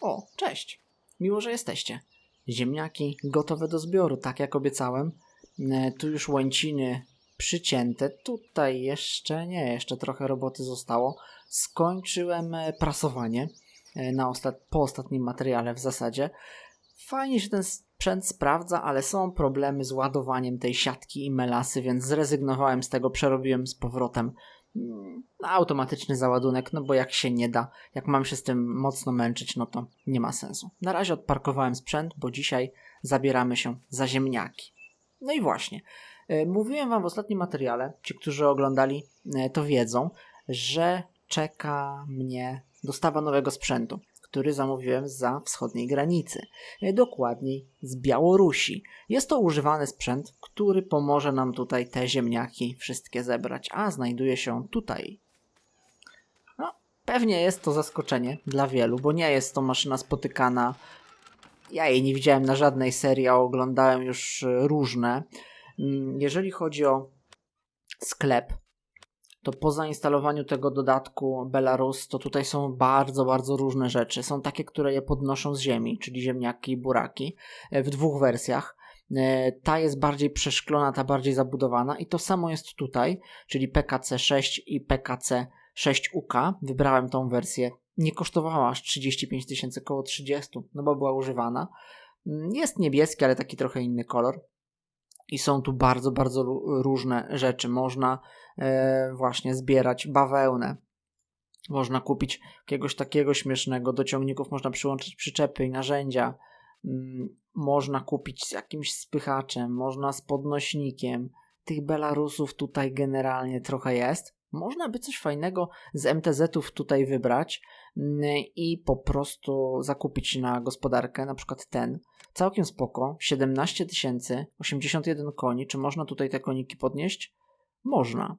O, cześć. Miło, że jesteście. Ziemniaki gotowe do zbioru, tak jak obiecałem. E, Tu już łęciny przycięte. Tutaj jeszcze nie, jeszcze trochę roboty zostało. Skończyłem e, prasowanie e, na ostat- po ostatnim materiale w zasadzie. Fajnie się ten sprzęt sprawdza, ale są problemy z ładowaniem tej siatki i melasy, więc zrezygnowałem z tego, przerobiłem z powrotem automatyczny załadunek, no bo jak się nie da, jak mam się z tym mocno męczyć, no to nie ma sensu. Na razie odparkowałem sprzęt, bo dzisiaj zabieramy się za ziemniaki. No i właśnie, e, mówiłem wam w ostatnim materiale, ci, którzy oglądali, e, to wiedzą, że czeka mnie dostawa nowego sprzętu, który zamówiłem za wschodniej granicy, e, dokładniej z Białorusi. Jest to używany sprzęt, który pomoże nam tutaj te ziemniaki wszystkie zebrać, a znajduje się tutaj. No, pewnie jest to zaskoczenie dla wielu, bo nie jest to maszyna spotykana. Ja jej nie widziałem na żadnej serii, a oglądałem już e, różne. Mm, Jeżeli chodzi o sklep, to po zainstalowaniu tego dodatku Belarus, to tutaj są bardzo, bardzo różne rzeczy. Są takie, które je podnoszą z ziemi, czyli ziemniaki i buraki, e, w dwóch wersjach. E, Ta jest bardziej przeszklona, ta bardziej zabudowana i to samo jest tutaj, czyli PKC 6 i PKC 6UK. Wybrałem tą wersję. Nie kosztowała aż 35 tysięcy, około 30, no bo była używana. Mm, Jest niebieski, ale taki trochę inny kolor. I są tu bardzo, bardzo ró- różne rzeczy. Można właśnie zbierać bawełnę. Można kupić jakiegoś takiego śmiesznego. Do ciągników można przyłączyć przyczepy i narzędzia. Mm, Można kupić z jakimś spychaczem, można z podnośnikiem. Tych Belarusów tutaj generalnie trochę jest. Można by coś fajnego z MTZ-ów tutaj wybrać mm, i po prostu zakupić na gospodarkę, na przykład ten. Całkiem spoko, 17 tysięcy, 81 koni. Czy można tutaj te koniki podnieść? Można.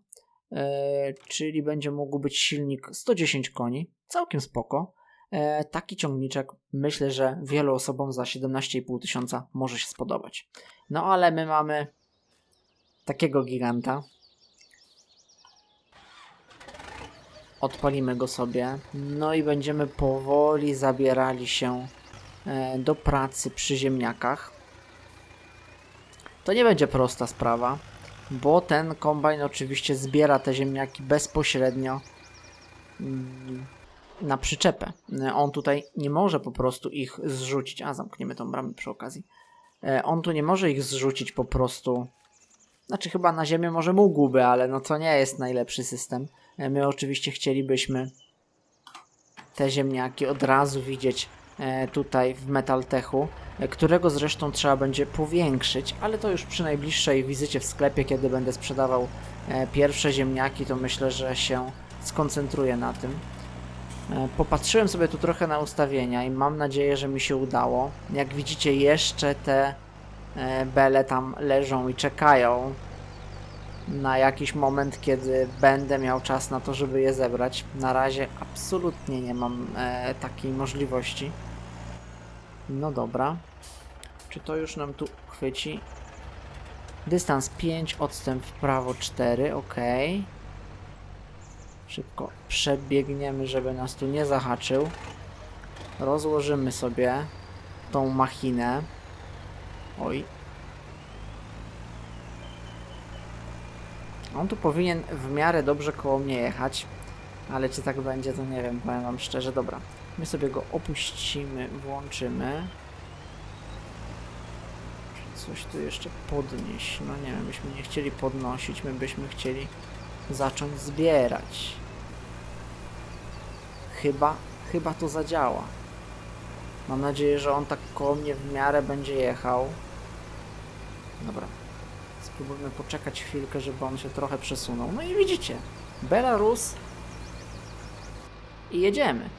E, czyli będzie mógł być silnik 110 koni, całkiem spoko. E, taki ciągniczek myślę, że wielu osobom za 17,5 tysiąca może się spodobać. No ale my mamy takiego giganta. Odpalimy go sobie. No i będziemy powoli zabierali się e, do pracy przy ziemniakach. To nie będzie prosta sprawa, bo ten kombajn oczywiście zbiera te ziemniaki bezpośrednio mm, na przyczepę. On tutaj nie może po prostu ich zrzucić. A, zamkniemy tą bramę przy okazji. E, On tu nie może ich zrzucić po prostu. Znaczy, chyba na ziemię może mógłby, ale no to nie jest najlepszy system. E, My oczywiście chcielibyśmy te ziemniaki od razu widzieć tutaj w Metaltechu, e, którego zresztą trzeba będzie powiększyć, ale to już przy najbliższej wizycie w sklepie, kiedy będę sprzedawał e, pierwsze ziemniaki, to myślę, że się skoncentruję na tym. E, Popatrzyłem sobie tu trochę na ustawienia i mam nadzieję, że mi się udało. Jak widzicie, jeszcze te e, bele tam leżą i czekają na jakiś moment, kiedy będę miał czas na to, żeby je zebrać. Na razie absolutnie nie mam e, takiej możliwości. No dobra. Czy to już nam tu chwyci? Dystans 5, odstęp w prawo 4, ok. Szybko przebiegniemy, żeby nas tu nie zahaczył. Rozłożymy sobie tą machinę. Oj, On tu powinien w miarę dobrze koło mnie jechać, ale czy tak będzie, to nie wiem, powiem wam szczerze. Dobra, my sobie go opuścimy, włączymy. Czy coś tu jeszcze podnieść? No nie wiem, byśmy nie chcieli podnosić, my byśmy chcieli zacząć zbierać. Chyba, chyba to zadziała. Mam nadzieję, że on tak koło mnie w miarę będzie jechał. Dobra, Spróbujmy poczekać chwilkę, żeby on się trochę przesunął. No i widzicie, Belarus i jedziemy.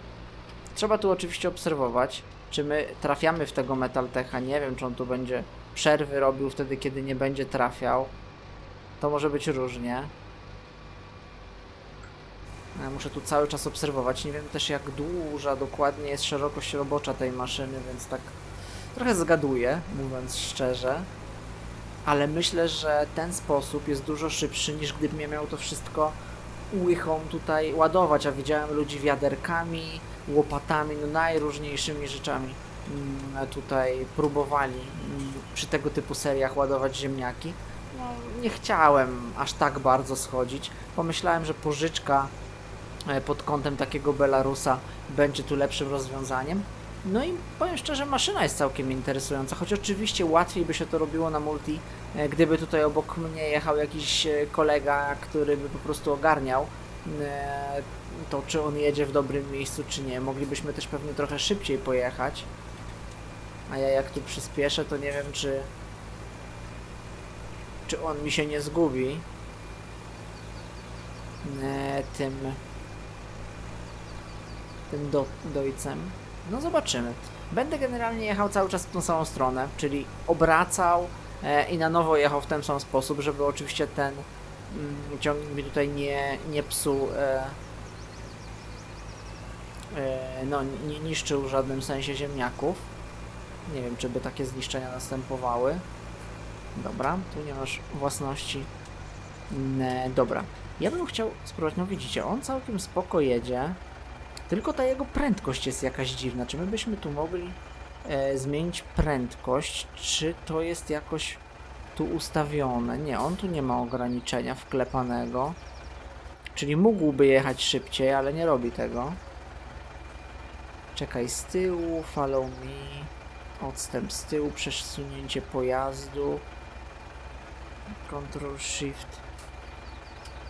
Trzeba tu oczywiście obserwować, czy my trafiamy w tego Metaltecha. Nie wiem, czy on tu będzie przerwy robił wtedy, kiedy nie będzie trafiał. To może być różnie. Ja muszę tu cały czas obserwować. Nie wiem też, jak duża dokładnie jest szerokość robocza tej maszyny, więc tak trochę zgaduję, mówiąc szczerze ale myślę, że ten sposób jest dużo szybszy niż gdybym ja miał to wszystko łychą tutaj ładować, a widziałem ludzi wiaderkami, łopatami, no najróżniejszymi rzeczami mm, tutaj próbowali mm, przy tego typu seriach ładować ziemniaki. No, nie chciałem aż tak bardzo schodzić. Pomyślałem, że pożyczka e, pod kątem takiego Belarusa będzie tu lepszym rozwiązaniem. No i powiem szczerze, maszyna jest całkiem interesująca, choć oczywiście łatwiej by się to robiło na multi, e, gdyby tutaj obok mnie jechał jakiś e, kolega, który by po prostu ogarniał to, czy on jedzie w dobrym miejscu, czy nie. Moglibyśmy też pewnie trochę szybciej pojechać. A ja jak tu przyspieszę, to nie wiem, czy czy on mi się nie zgubi e, tym tym do, dojcem. No zobaczymy. Będę generalnie jechał cały czas w tą samą stronę, czyli obracał e, i na nowo jechał w ten sam sposób, żeby oczywiście ten mm, ciągnik mi tutaj nie, nie psuł e, no nie niszczył w żadnym sensie ziemniaków. Nie wiem, czy by takie zniszczenia następowały. Dobra, tu nie masz własności. Ne, dobra. Ja bym chciał spróbować, no widzicie, on całkiem spoko jedzie. Tylko ta jego prędkość jest jakaś dziwna. Czy my byśmy tu mogli e, zmienić prędkość? Czy to jest jakoś tu ustawione? Nie, on tu nie ma ograniczenia wklepanego. Czyli mógłby jechać szybciej, ale nie robi tego. Czekaj z tyłu, follow me. Odstęp z tyłu, przesunięcie pojazdu. Ctrl Shift.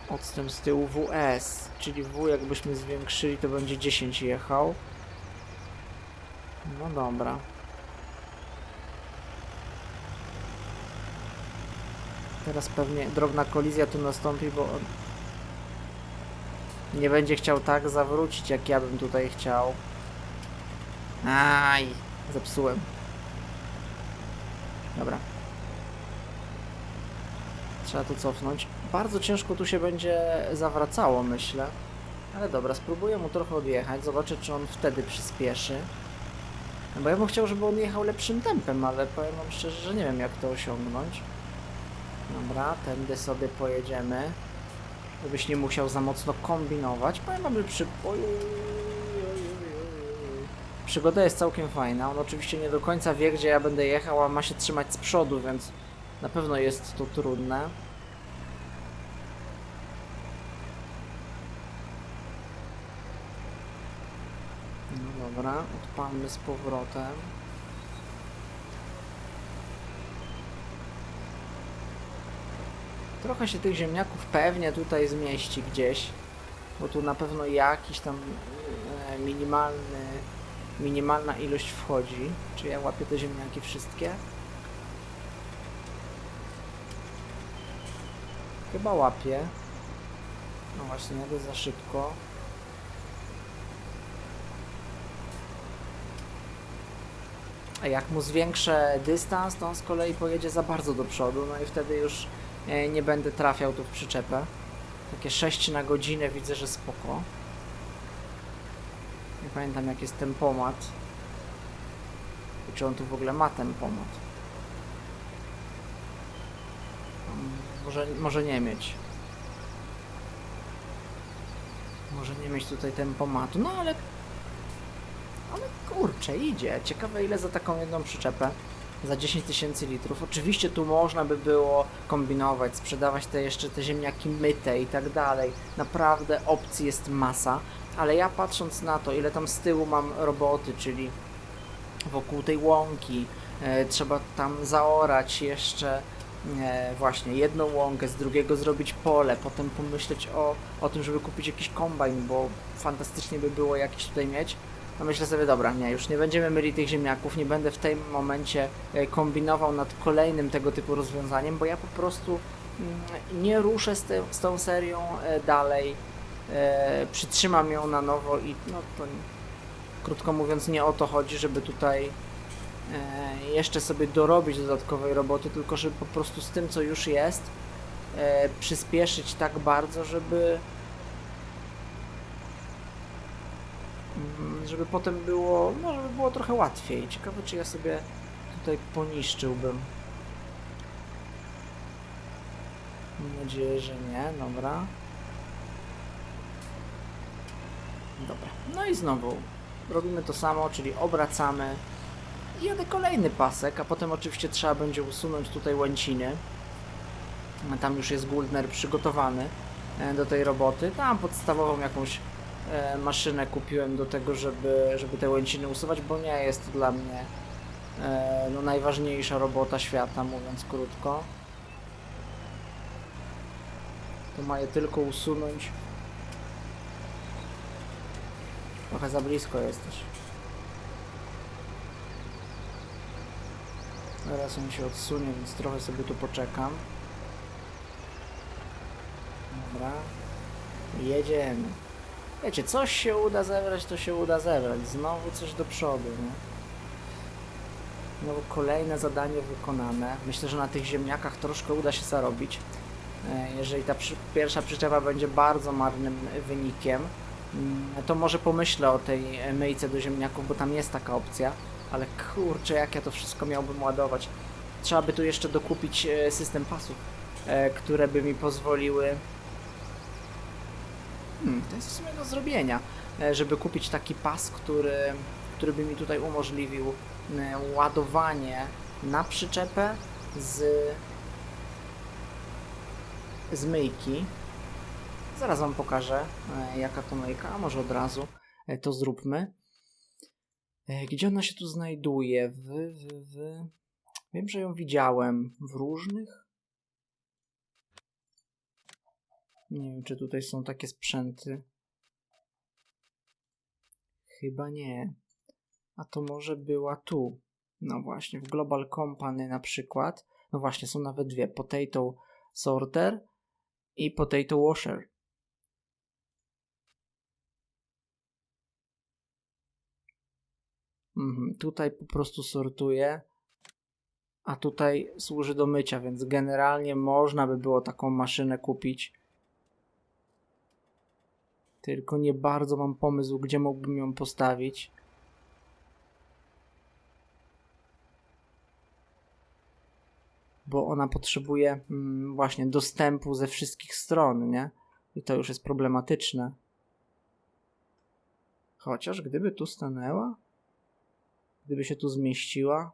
Odstęp z tyłu WS, czyli W jakbyśmy zwiększyli to będzie 10 jechał. No dobra. Teraz pewnie drobna kolizja tu nastąpi, bo on nie będzie chciał tak zawrócić, jak ja bym tutaj chciał. Aj, zepsułem. Dobra. Trzeba tu cofnąć. Bardzo ciężko tu się będzie zawracało, myślę. Ale dobra, spróbuję mu trochę odjechać, zobaczę czy on wtedy przyspieszy. Bo ja bym chciał, żeby on jechał lepszym tempem, ale powiem wam szczerze, że nie wiem jak to osiągnąć. Dobra, tędy sobie pojedziemy. Żebyś nie musiał za mocno kombinować. Powiem wam, że przy... Oj, Przygoda jest całkiem fajna. On oczywiście nie do końca wie, gdzie ja będę jechał, a ma się trzymać z przodu, więc na pewno jest to trudne. No dobra, odpalmy z powrotem. Trochę się tych ziemniaków pewnie tutaj zmieści gdzieś, bo tu na pewno jakiś tam e, minimalny, minimalna ilość wchodzi. Czy ja łapię te ziemniaki wszystkie? Chyba łapię. No właśnie, jadę za szybko. A jak mu zwiększę dystans, to on z kolei pojedzie za bardzo do przodu, no i wtedy już e, nie będę trafiał tu w przyczepę. Takie 6 na godzinę widzę, że spoko. Nie pamiętam jak jest tempomat. I czy on tu w ogóle ma tempomat. Może, może nie mieć. Może nie mieć tutaj tempomatu, no ale... Ale kurczę, idzie. Ciekawe ile za taką jedną przyczepę. Za 10 tysięcy litrów. Oczywiście tu można by było kombinować, sprzedawać te jeszcze te ziemniaki myte i tak dalej. Naprawdę opcji jest masa, ale ja patrząc na to, ile tam z tyłu mam roboty, czyli wokół tej łąki, e, trzeba tam zaorać jeszcze e, właśnie jedną łąkę, z drugiego zrobić pole, potem pomyśleć o, o tym, żeby kupić jakiś kombajn, bo fantastycznie by było jakiś tutaj mieć. No myślę sobie, dobra, nie, już nie będziemy myli tych ziemniaków, nie będę w tym momencie e, kombinował nad kolejnym tego typu rozwiązaniem, bo ja po prostu mm, nie ruszę z, te, z tą serią dalej, e, przytrzymam ją na nowo i no to krótko mówiąc nie o to chodzi, żeby tutaj e, jeszcze sobie dorobić dodatkowej roboty, tylko żeby po prostu z tym co już jest e, przyspieszyć tak bardzo, żeby mm, żeby potem było, no żeby było trochę łatwiej. Ciekawe czy ja sobie tutaj poniszczyłbym. Mam nadzieję, że nie, dobra. Dobra. No i znowu robimy to samo, czyli obracamy i jadę kolejny pasek, a potem oczywiście trzeba będzie usunąć tutaj łęciny. Tam już jest Guldner przygotowany e, do tej roboty. Tam podstawową jakąś e, maszynę kupiłem do tego, żeby, żeby te łęciny usuwać, bo nie jest to dla mnie e, no, najważniejsza robota świata, mówiąc krótko. To ma je tylko usunąć. Trochę za blisko jesteś. Teraz on się odsunie, więc trochę sobie tu poczekam. Dobra. Jedziemy. Wiecie, coś się uda zebrać, to się uda zebrać. Znowu coś do przodu, nie? Znowu kolejne zadanie wykonane. Myślę, że na tych ziemniakach troszkę uda się zarobić. E, Jeżeli ta przy, pierwsza przyczepa będzie bardzo marnym wynikiem, to może pomyślę o tej myjce do ziemniaków, bo tam jest taka opcja. Ale kurczę, jak ja to wszystko miałbym ładować. Trzeba by tu jeszcze dokupić e, system pasów, e, które by mi pozwoliły. Hmm, to jest w sumie do zrobienia, e, żeby kupić taki pas, który, który by mi tutaj umożliwił ładowanie na przyczepę z, z myjki. Zaraz Wam pokażę, e, jaka to myjka, a może od razu e, to zróbmy. E, Gdzie ona się tu znajduje? W, w, w... Wiem, że ją widziałem w różnych. Nie wiem, czy tutaj są takie sprzęty. Chyba nie. A to może była tu. No właśnie, w Global Company na przykład. No właśnie, są nawet dwie. Potato Sorter i Potato Washer. Mhm, tutaj po prostu sortuje, a tutaj służy do mycia, więc generalnie można by było taką maszynę kupić. Tylko nie bardzo mam pomysł, gdzie mógłbym ją postawić. Bo ona potrzebuje mm, właśnie dostępu ze wszystkich stron, nie? I to już jest problematyczne. Chociaż gdyby tu stanęła, gdyby się tu zmieściła.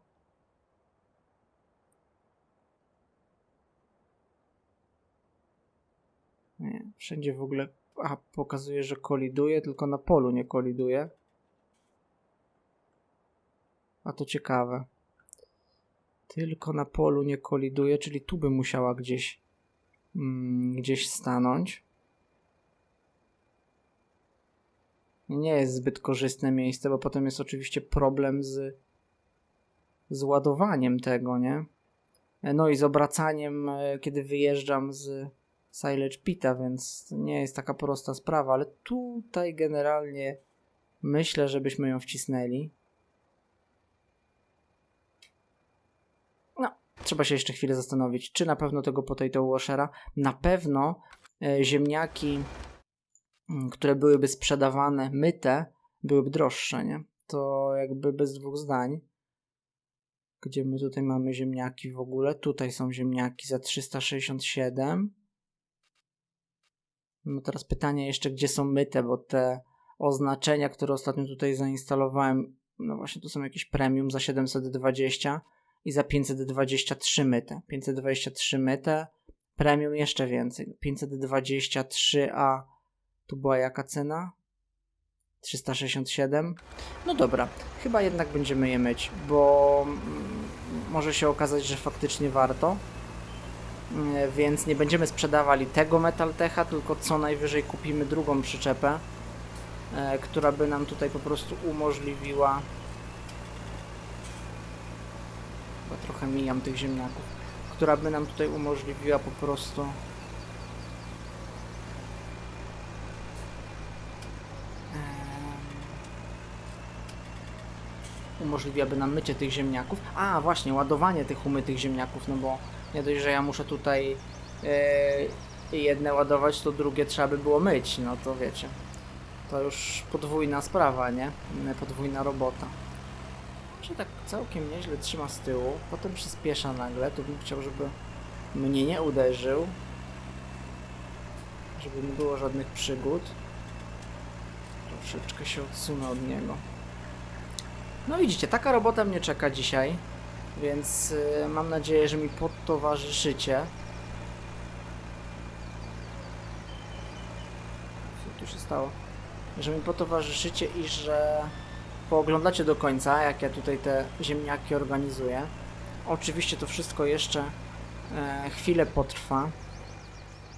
Nie, wszędzie w ogóle. A, pokazuje, że koliduje, tylko na polu nie koliduje. A to ciekawe. Tylko na polu nie koliduje, czyli tu by musiała gdzieś, mm, gdzieś stanąć. Nie jest zbyt korzystne miejsce, bo potem jest oczywiście problem z, z ładowaniem tego, nie? No i z obracaniem, e, kiedy wyjeżdżam z Silage Pita, więc nie jest taka prosta sprawa, ale tutaj generalnie myślę, żebyśmy ją wcisnęli. No, trzeba się jeszcze chwilę zastanowić, czy na pewno tego potato washera. Na pewno e, ziemniaki które byłyby sprzedawane myte, byłyby droższe, nie? To jakby bez dwóch zdań. Gdzie my tutaj mamy ziemniaki w ogóle? Tutaj są ziemniaki za 367. No teraz pytanie jeszcze, gdzie są myte, bo te oznaczenia, które ostatnio tutaj zainstalowałem, no właśnie tu są jakieś premium za 720 i za 523 myte. 523 myte, premium jeszcze więcej. 523a tu była jaka cena? 367. No dobra, chyba jednak będziemy je myć, bo mm, może się okazać, że faktycznie warto. Mm, Więc nie będziemy sprzedawali tego Metaltecha, tylko co najwyżej kupimy drugą przyczepę, e, która by nam tutaj po prostu umożliwiła. Chyba trochę mijam tych ziemniaków. Która by nam tutaj umożliwiła po prostu. Umożliwiaby nam mycie tych ziemniaków. A, właśnie, ładowanie tych umytych ziemniaków, no bo nie dość, że ja muszę tutaj yy, jedne ładować, to drugie trzeba by było myć, no to wiecie. To już podwójna sprawa, nie? Podwójna robota. Że tak całkiem nieźle trzyma z tyłu, potem przyspiesza nagle, tu bym chciał, żeby mnie nie uderzył. Żeby nie było żadnych przygód. Troszeczkę się odsunę od niego. No widzicie, taka robota mnie czeka dzisiaj, więc y, mam nadzieję, że mi podtowarzyszycie. Co tu się stało? Że mi potowarzyszycie i że pooglądacie do końca, jak ja tutaj te ziemniaki organizuję. Oczywiście to wszystko jeszcze e, chwilę potrwa.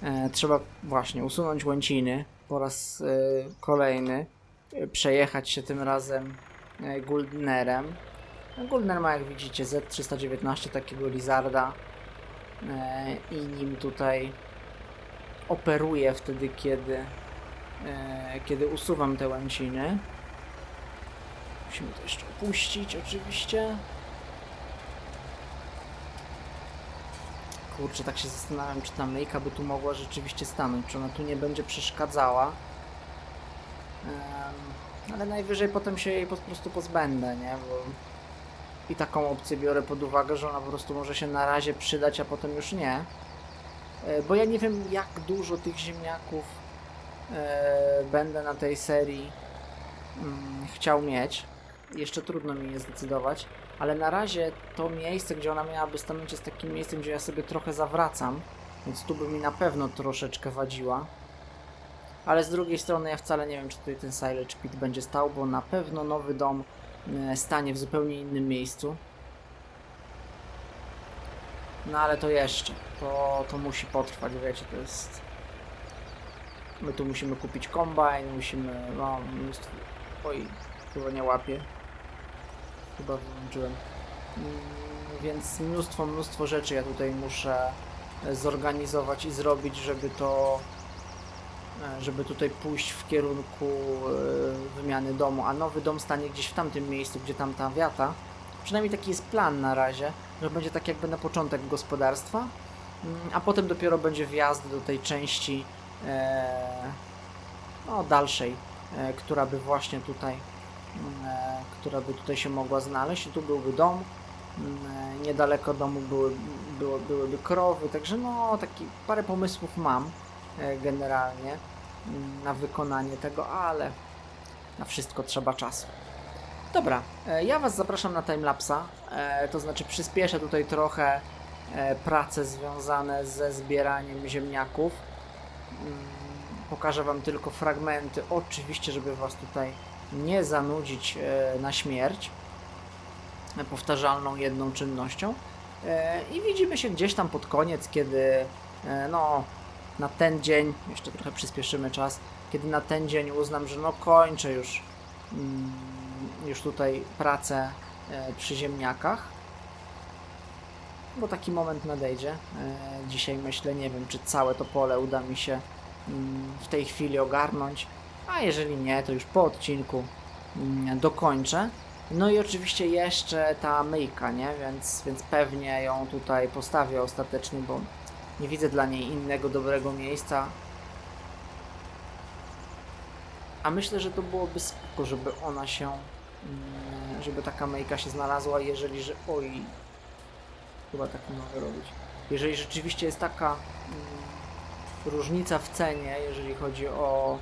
E, trzeba właśnie usunąć łęciny po raz e, kolejny, e, przejechać się tym razem Guldnerem. No, Guldner ma jak widzicie Z319 takiego Lizarda e, i nim tutaj operuje wtedy, kiedy, e, kiedy usuwam te łęciny. Musimy to jeszcze opuścić oczywiście. Kurczę, tak się zastanawiam, czy ta myjka by tu mogła rzeczywiście stanąć, czy ona tu nie będzie przeszkadzała. Em, ale najwyżej potem się jej po prostu pozbędę, nie? Bo i taką opcję biorę pod uwagę, że ona po prostu może się na razie przydać, a potem już nie. E, Bo ja nie wiem, jak dużo tych ziemniaków e, będę na tej serii mm, chciał mieć. Jeszcze trudno mi je zdecydować, ale na razie to miejsce, gdzie ona miałaby stanąć, jest takim miejscem, gdzie ja sobie trochę zawracam, więc tu by mi na pewno troszeczkę wadziła. Ale z drugiej strony ja wcale nie wiem, czy tutaj ten Silage Pit będzie stał, bo na pewno nowy dom e, stanie w zupełnie innym miejscu. No ale to jeszcze, to, to musi potrwać, wiecie, to jest... My tu musimy kupić kombajn, musimy, no, mnóstwo... Oj, chyba nie łapie. Chyba wyłączyłem. Mm, Więc mnóstwo, mnóstwo rzeczy ja tutaj muszę e, zorganizować i zrobić, żeby to żeby tutaj pójść w kierunku e, wymiany domu, a nowy dom stanie gdzieś w tamtym miejscu, gdzie tam ta wiata. Przynajmniej taki jest plan na razie, że będzie tak jakby na początek gospodarstwa, mm, a potem dopiero będzie wjazd do tej części e, no, dalszej, e, która by właśnie tutaj mm, e, która by tutaj się mogła znaleźć i tu byłby dom mm, e, niedaleko domu były, były, byłyby krowy, także no taki parę pomysłów mam e, generalnie mm, na wykonanie tego, ale na wszystko trzeba czasu. Dobra, e, ja Was zapraszam na timelapsa, e, to znaczy przyspieszę tutaj trochę e, prace związane ze zbieraniem ziemniaków. Mm, Pokażę Wam tylko fragmenty, oczywiście, żeby Was tutaj nie zanudzić e, na śmierć e, powtarzalną jedną czynnością. E, I widzimy się gdzieś tam pod koniec, kiedy e, no na ten dzień, jeszcze trochę przyspieszymy czas, kiedy na ten dzień uznam, że no kończę już, mm, już tutaj pracę e, przy ziemniakach. Bo taki moment nadejdzie. E, Dzisiaj myślę, nie wiem, czy całe to pole uda mi się mm, w tej chwili ogarnąć. A jeżeli nie, to już po odcinku mm, dokończę. No i oczywiście jeszcze ta myjka, nie? Więc, więc pewnie ją tutaj postawię ostatecznie, bo nie widzę dla niej innego dobrego miejsca. A myślę, że to byłoby spoko, żeby ona się, mm, żeby taka myjka się znalazła, jeżeli, że... Oj, chyba tak nie mogę robić. Jeżeli rzeczywiście jest taka mm, różnica w cenie, jeżeli chodzi o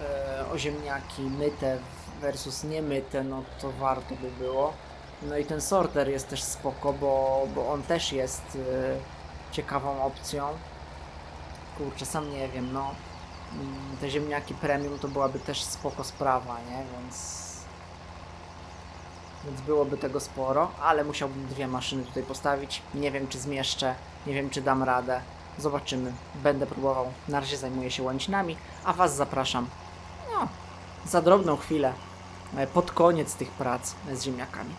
e, o ziemniaki myte versus niemyte, no to warto by było. No i ten sorter jest też spoko, bo, bo on też jest e, ciekawą opcją. Kurczę, sam nie wiem, no. Mm, Te ziemniaki premium to byłaby też spoko sprawa, nie? Więc więc byłoby tego sporo, ale musiałbym dwie maszyny tutaj postawić. Nie wiem, czy zmieszczę, nie wiem, czy dam radę. Zobaczymy. Będę próbował. Na razie zajmuję się łęcinami, a Was zapraszam no, za drobną chwilę e, pod koniec tych prac z ziemniakami.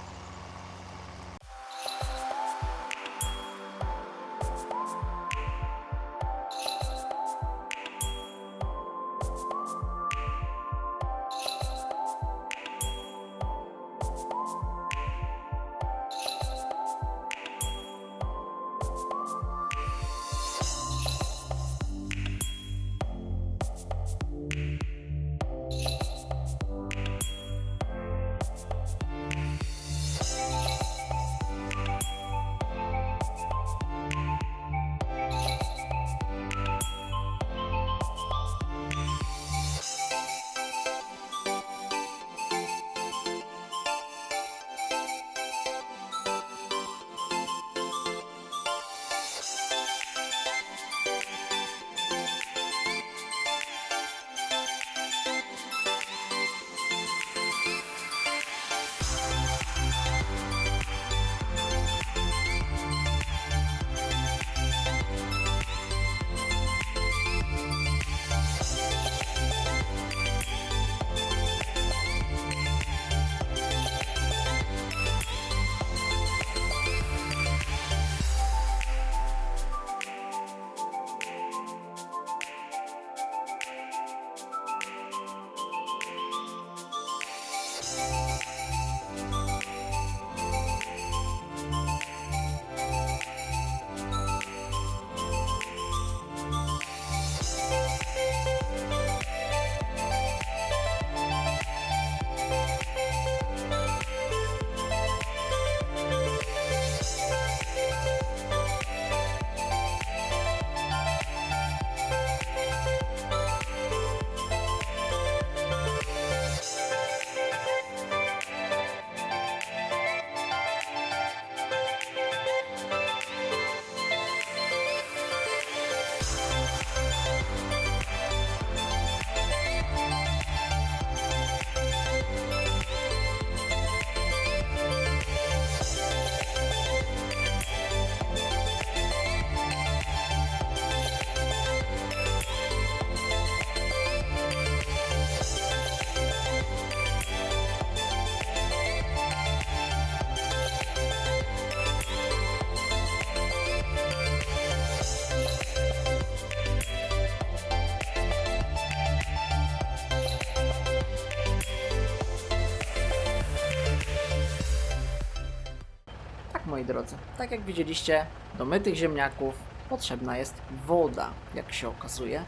Moi drodzy. Tak jak widzieliście, do mytych ziemniaków potrzebna jest woda, jak się okazuje.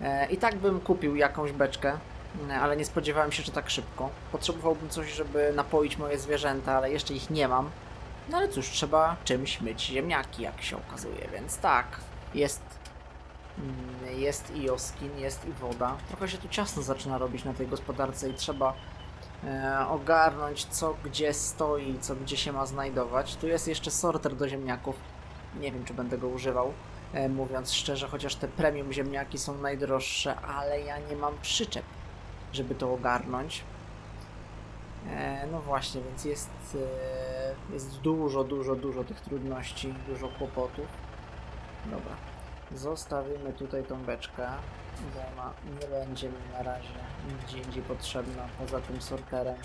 E, I tak bym kupił jakąś beczkę, e, ale nie spodziewałem się, że tak szybko. Potrzebowałbym coś, żeby napoić moje zwierzęta, ale jeszcze ich nie mam. No ale cóż, trzeba czymś myć ziemniaki, jak się okazuje, więc tak, jest, mm, jest i oskin, jest i woda. Trochę się tu ciasno zaczyna robić na tej gospodarce i trzeba ogarnąć co gdzie stoi, co gdzie się ma znajdować. Tu jest jeszcze sorter do ziemniaków. Nie wiem, czy będę go używał, e, mówiąc szczerze, chociaż te premium ziemniaki są najdroższe, ale ja nie mam przyczep, żeby to ogarnąć. E, no właśnie, więc jest, e, jest dużo, dużo, dużo tych trudności, dużo kłopotów. Dobra, zostawimy tutaj tą beczkę, bo ona nie będzie mi na razie nigdzie indziej potrzebna poza tym sorterem.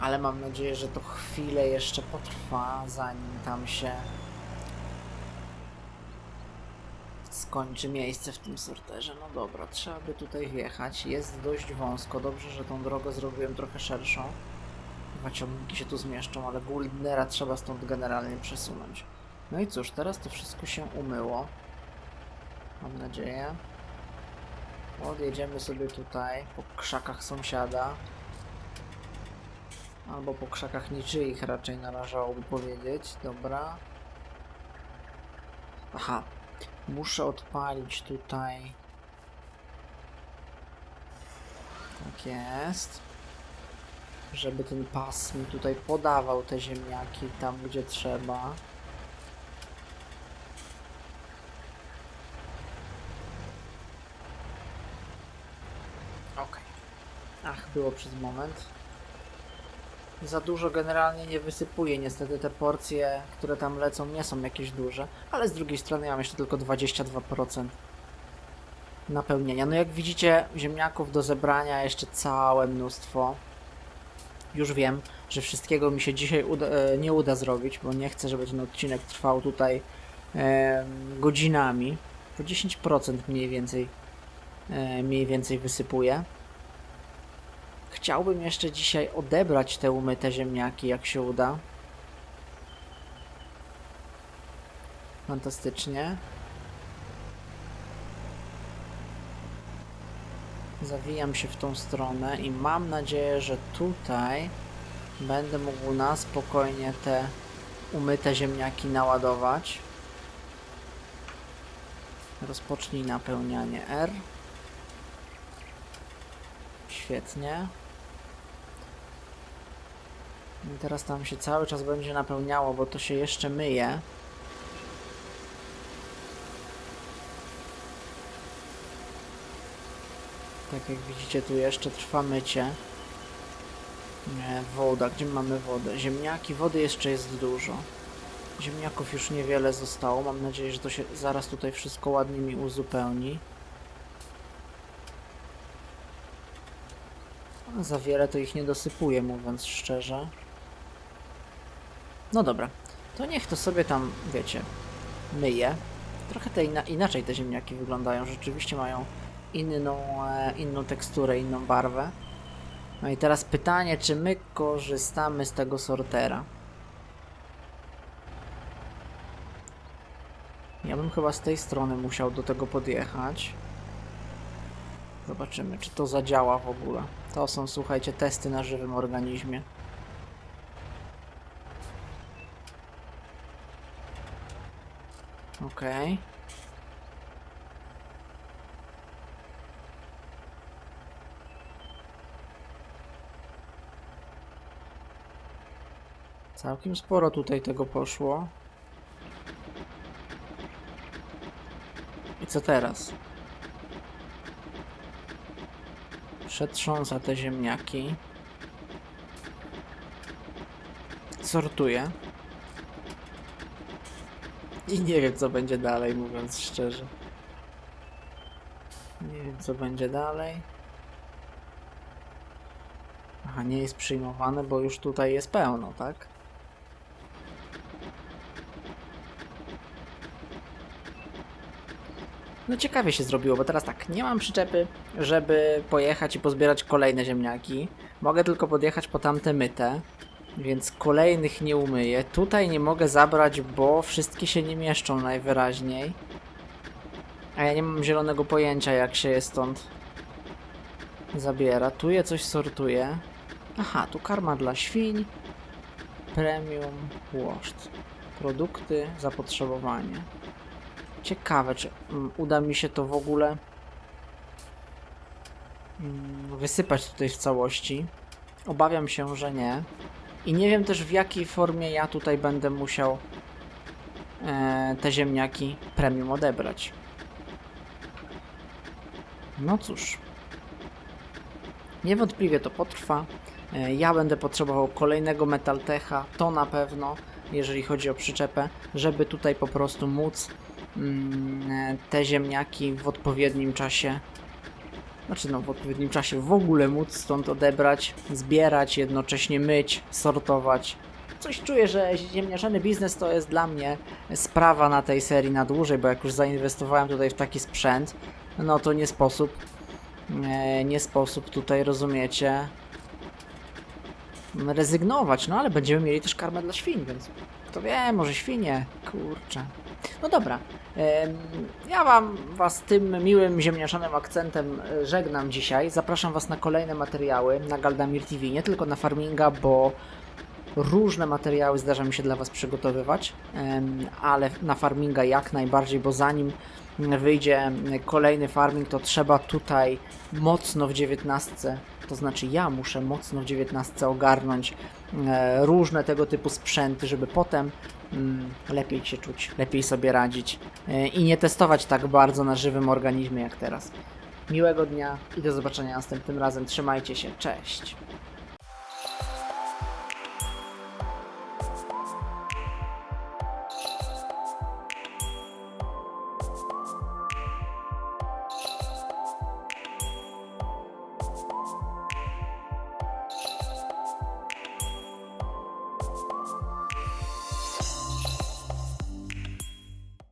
Ale mam nadzieję, że to chwilę jeszcze potrwa, zanim tam się skończy miejsce w tym sorterze. No dobra, trzeba by tutaj wjechać. Jest dość wąsko. Dobrze, że tą drogę zrobiłem trochę szerszą. Chyba ciągniki się tu zmieszczą, ale Guldnera trzeba stąd generalnie przesunąć. No i cóż, teraz to wszystko się umyło. Mam nadzieję. Odjedziemy sobie tutaj po krzakach sąsiada. Albo po krzakach niczyich raczej należałoby powiedzieć. Dobra. Aha, Muszę odpalić tutaj. Tak jest. Żeby ten pas mi tutaj podawał te ziemniaki tam, gdzie trzeba. Ok. Ach, było przez moment. Za dużo generalnie nie wysypuję. Niestety te porcje, które tam lecą, nie są jakieś duże. Ale z drugiej strony ja mam jeszcze tylko 22% napełnienia. No jak widzicie, ziemniaków do zebrania jeszcze całe mnóstwo. Już wiem, że wszystkiego mi się dzisiaj uda, e, nie uda zrobić, bo nie chcę, żeby ten odcinek trwał tutaj e, godzinami. Po 10% mniej więcej, e, mniej więcej wysypuję. Chciałbym jeszcze dzisiaj odebrać te umyte ziemniaki, jak się uda. Fantastycznie. Zawijam się w tą stronę i mam nadzieję, że tutaj będę mógł na spokojnie te umyte ziemniaki naładować. Rozpocznij napełnianie R. Świetnie. I teraz tam się cały czas będzie napełniało, bo to się jeszcze myje. Tak jak widzicie, tu jeszcze trwa mycie. Nie, woda. Gdzie mamy wodę? Ziemniaki. Wody jeszcze jest dużo. Ziemniaków już niewiele zostało. Mam nadzieję, że to się zaraz tutaj wszystko ładnie mi uzupełni. Za wiele to ich nie dosypuję, mówiąc szczerze. No dobra, to niech to sobie tam, wiecie, myje. Trochę te ina inaczej te ziemniaki wyglądają, rzeczywiście mają inną, e, inną teksturę, inną barwę. No i teraz pytanie, czy my korzystamy z tego sortera? Ja bym chyba z tej strony musiał do tego podjechać. Zobaczymy, czy to zadziała w ogóle. To są, słuchajcie, testy na żywym organizmie. Okej. Okay. Całkiem sporo tutaj tego poszło. I co teraz? Przetrząsa te ziemniaki. Sortuje. I nie wiem, co będzie dalej, mówiąc szczerze. Nie wiem, co będzie dalej. Aha, nie jest przyjmowane, bo już tutaj jest pełno, tak? No ciekawie się zrobiło, bo teraz tak, nie mam przyczepy, żeby pojechać i pozbierać kolejne ziemniaki. Mogę tylko podjechać po tamte myte. Więc kolejnych nie umyję. Tutaj nie mogę zabrać, bo wszystkie się nie mieszczą najwyraźniej. A ja nie mam zielonego pojęcia, jak się je stąd zabiera. Tu je coś sortuję. Aha, tu karma dla świń. Premium łoszt. Produkty, zapotrzebowanie. Ciekawe, czy mm, uda mi się to w ogóle mm, wysypać tutaj w całości. Obawiam się, że nie. I nie wiem też w jakiej formie ja tutaj będę musiał e, te ziemniaki premium odebrać. No cóż. Niewątpliwie to potrwa. E, Ja będę potrzebował kolejnego Metaltecha, to na pewno, jeżeli chodzi o przyczepę, żeby tutaj po prostu móc mm, e, te ziemniaki w odpowiednim czasie, znaczy no w odpowiednim czasie w ogóle móc stąd odebrać, zbierać, jednocześnie myć, sortować. Coś czuję, że ziemniaczany biznes to jest dla mnie sprawa na tej serii na dłużej, bo jak już zainwestowałem tutaj w taki sprzęt, no to nie sposób, nie, nie sposób tutaj, rozumiecie, rezygnować, no ale będziemy mieli też karmę dla świń, więc kto wie, może świnie, kurczę. No dobra, ja wam was tym miłym ziemniaczanym akcentem e, żegnam dzisiaj. Zapraszam was na kolejne materiały na Galdamir TV, nie tylko na farminga, bo różne materiały zdarza mi się dla was przygotowywać, ale na farminga jak najbardziej, bo zanim wyjdzie kolejny farming, to trzeba tutaj mocno w 19, to znaczy ja muszę mocno w 19 ogarnąć e, różne tego typu sprzęty, żeby potem lepiej się czuć, lepiej sobie radzić e, i nie testować tak bardzo na żywym organizmie jak teraz. Miłego dnia i do zobaczenia następnym razem. Trzymajcie się, cześć.